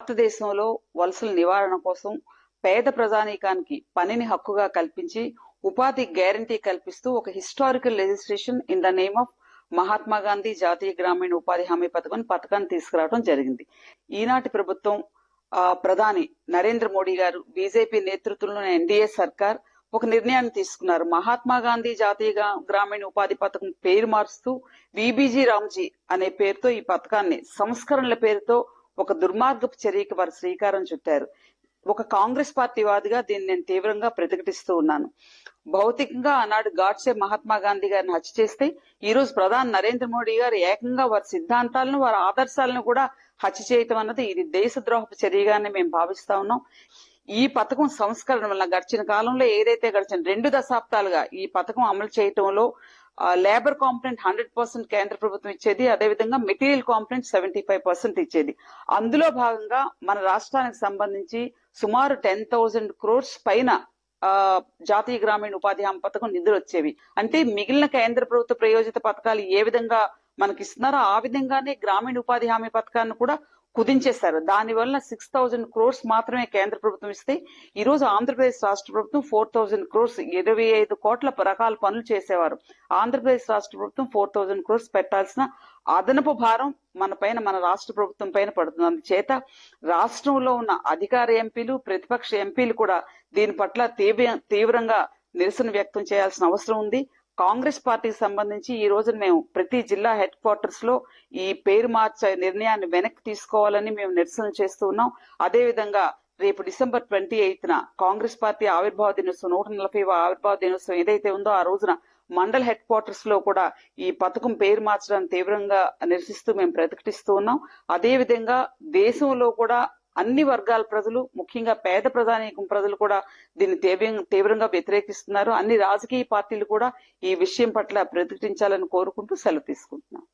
భారతదేశంలో వలసల నివారణ కోసం పేద ప్రజానీకానికి పనిని హక్కుగా కల్పించి ఉపాధి గ్యారంటీ కల్పిస్తూ ఒక historical legislation in the name of Mahatma Gandhi జాతీయ గ్రామీణ ఉపాధి హామీ పథకం పథకాన్ని తీసుకురావడం జరిగింది. ఈనాటి ప్రభుత్వం ఆ, ప్రధాని నరేంద్ర మోడీ గారు బీజేపీ నేతృత్వంలోని ఎన్డీఏ సర్కార్ ఒక నిర్ణయాన్ని తీసుకున్నారు. మహాత్మా గాంధీ జాతీయ గ్రామీణ ఉపాధి పథకం పేరు మారుస్తూ విబీజీ రామ్జీ అనే పేరుతో ఈ పథకాన్ని సంస్కరణల పేరుతో ఒక దుర్మార్గపు చర్యకి వారు శ్రీకారం చుట్టారు. ఒక కాంగ్రెస్ పార్టీ వాదిగా దీన్ని నేను తీవ్రంగా ప్రతిఘటిస్తూ ఉన్నాను. భౌతికంగా ఆనాడు గాడ్సే మహాత్మా గాంధీ గారిని హత్య చేస్తే ఈ రోజు ప్రధాని నరేంద్ర మోడీ గారు ఏకంగా వారి సిద్ధాంతాలను వారి ఆదర్శాలను కూడా హత్య చేయటం అన్నది ఇది దేశద్రోహపు చర్యగానే మేము భావిస్తా ఉన్నాం. ఈ పథకం సంస్కరణ వల్ల గడిచిన కాలంలో ఏదైతే గడిచిన రెండు దశాబ్దాలుగా ఈ పథకం అమలు చేయటంలో లేబర్ కాంపనెంట్ హండ్రెడ్ పర్సెంట్ కేంద్ర ప్రభుత్వం ఇచ్చేది అదేవిధంగా material component seventy five percent ఇచ్చేది. అందులో భాగంగా మన రాష్ట్రానికి సంబంధించి సుమారు టెన్ థౌజండ్ క్రోర్స్ పైన ఆ, జాతీయ గ్రామీణ ఉపాధి హామీ పథకం నిధులు వచ్చేవి అంటే మిగిలిన కేంద్ర ప్రభుత్వ ప్రయోజిత పథకాలు ఏ విధంగా మనకి ఇస్తున్నారో ఆ విధంగానే గ్రామీణ ఉపాధి హామీ పథకాన్ని కూడా కుదించేశారు. దానివల్ల సిక్స్ థౌజండ్ క్రోర్స్ మాత్రమే కేంద్ర ప్రభుత్వం ఇస్తే ఈ రోజు ఆంధ్రప్రదేశ్ రాష్ట్ర ప్రభుత్వం ఫోర్ థౌజండ్ క్రోర్స్ ఇరవై ఐదు కోట్ల రకాల పనులు చేసేవారు. ఆంధ్రప్రదేశ్ రాష్ట్ర ప్రభుత్వం ఫోర్ థౌజండ్ క్రోర్స్ పెట్టాల్సిన అదనపు భారం మన పైన మన రాష్ట్ర ప్రభుత్వం పైన పడుతుంది. అందుచేత రాష్ట్రంలో ఉన్న అధికార ఎంపీలు ప్రతిపక్ష ఎంపీలు కూడా దీని పట్ల తీవ్ర తీవ్రంగా నిరసన వ్యక్తం చేయాల్సిన అవసరం ఉంది. కాంగ్రెస్ పార్టీకి సంబంధించి ఈ రోజు మేము ప్రతి జిల్లా హెడ్ క్వార్టర్స్లో ఈ పేరు మార్చే నిర్ణయాన్ని వెనక్కి తీసుకోవాలని మేము నిరసన చేస్తూ ఉన్నాం. అదే విధంగా రేపు డిసెంబర్ ట్వంటీ ఎయిత్ న కాంగ్రెస్ పార్టీ ఆవిర్భావ దినోత్సవం నూట నలభై ఆవిర్భావ దినోత్సవం ఏదైతే ఉందో ఆ రోజున మండల్ హెడ్ క్వార్టర్స్లో కూడా ఈ పథకం పేరు మార్చడానికి తీవ్రంగా నిరసిస్తూ మేము ప్రతిఘటిస్తూ ఉన్నాం. అదేవిధంగా దేశంలో కూడా అన్ని వర్గాల ప్రజలు ముఖ్యంగా పేద ప్రధానికం ప్రజలు కూడా దీన్ని తీవ్రంగా వ్యతిరేకిస్తున్నారు. అన్ని రాజకీయ పార్టీలు కూడా ఈ విషయం పట్ల ప్రతిఘటించాలని కోరుకుంటూ సెలవు తీసుకుంటున్నాం.